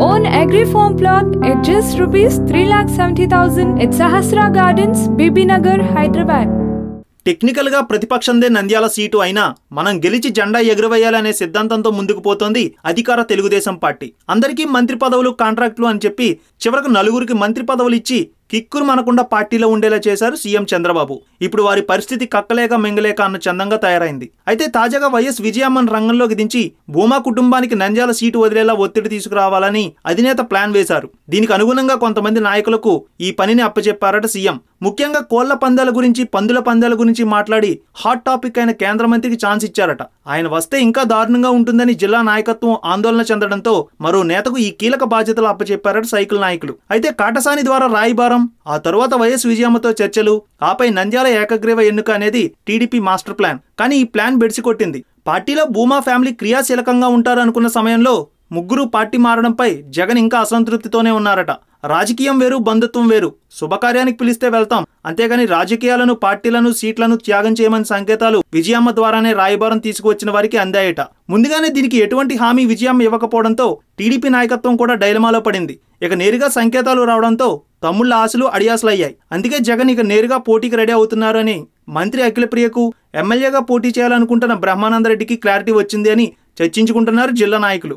own agri farm plot at just rupees 3,70,000 at Sahasra Gardens, Bibinagar, Hyderabad. టెక్నికల్గా ప్రతిపక్షందే Nandyal seat అయినా మనం గెలిచి జెండా ఎగురవేయాలనే సిద్ధాంతంతో ముందుకు పోతోంది అధికార తెలుగుదేశం పార్టీ అందరికీ మంత్రి పదవులు కాంట్రాక్టులు అని చెప్పి చివరకు నలుగురికి మంత్రి పదవులు ఇచ్చి కిక్కురు మనకుండా పార్టీలో ఉండేలా చేశారు సీఎం చంద్రబాబు. ఇప్పుడు వారి పరిస్థితి కక్కలేక మింగలేక అన్న చందంగా తయారైంది. అయితే తాజాగా వైఎస్ విజయమ్మన్ రంగంలోకి దించి భూమా కుటుంబానికి నంద్యాల సీటు వదిలేలా ఒత్తిడి తీసుకురావాలని అధినేత ప్లాన్ వేశారు. దీనికి అనుగుణంగా కొంతమంది నాయకులకు ఈ పనిని అప్పచెప్పారట సీఎం. ముఖ్యంగా కోళ్ళ పందాల గురించి పందుల పందాల గురించి మాట్లాడి హాట్ టాపిక్ అయిన కేంద్ర మంత్రికి ఛాన్స్ ఇచ్చారట. ఆయన వస్తే ఇంకా దారుణంగా ఉంటుందని జిల్లా నాయకత్వం ఆందోళన చెందడంతో మరో నేతకు ఈ కీలక బాధ్యతలు అప్పచెప్పారట సైకిల్ నాయకులు. అయితే కాటసాని ద్వారా రాయిబారం ఆ తరువాత వైఎస్ విజయమ్మతో చర్చలు ఆపై నంద్యాల ఏకగ్రీవ ఎన్నిక అనేది టీడీపీ మాస్టర్ ప్లాన్. కానీ ఈ ప్లాన్ బెడిసి కొట్టింది. పార్టీలో భూమా ఫ్యామిలీ క్రియాశీలకంగా ఉంటారనుకున్న సమయంలో ముగ్గురు పార్టీ మారడంపై జగన్ ఇంకా అసంతృప్తితోనే ఉన్నారట. రాజకీయం వేరు బంధుత్వం వేరు. శుభకార్యానికి పిలిస్తే వెళ్తాం. అంతేగాని రాజకీయాలను పార్టీలను సీట్లను త్యాగం చేయమని సంకేతాలు విజయమ్మ ద్వారానే రాయబారం తీసుకువచ్చిన వారికి అందాయట. ముందుగానే దీనికి ఎటువంటి హామీ విజయమ్మ ఇవ్వకపోవడంతో టీడీపీ నాయకత్వం కూడా డైలమాలో పడింది. ఇక నేరుగా సంకేతాలు రావడంతో తమ్ముళ్ళ ఆశలు అడియాసలయ్యాయి. అందుకే జగన్ ఇక నేరుగా పోటీకి రెడీ అవుతున్నారని మంత్రి అఖిలప్రియకు ఎమ్మెల్యేగా పోటీ చేయాలనుకుంటున్న బ్రహ్మానందరెడ్డికి క్లారిటీ వచ్చింది అని చర్చించుకుంటున్నారు జిల్లా నాయకులు.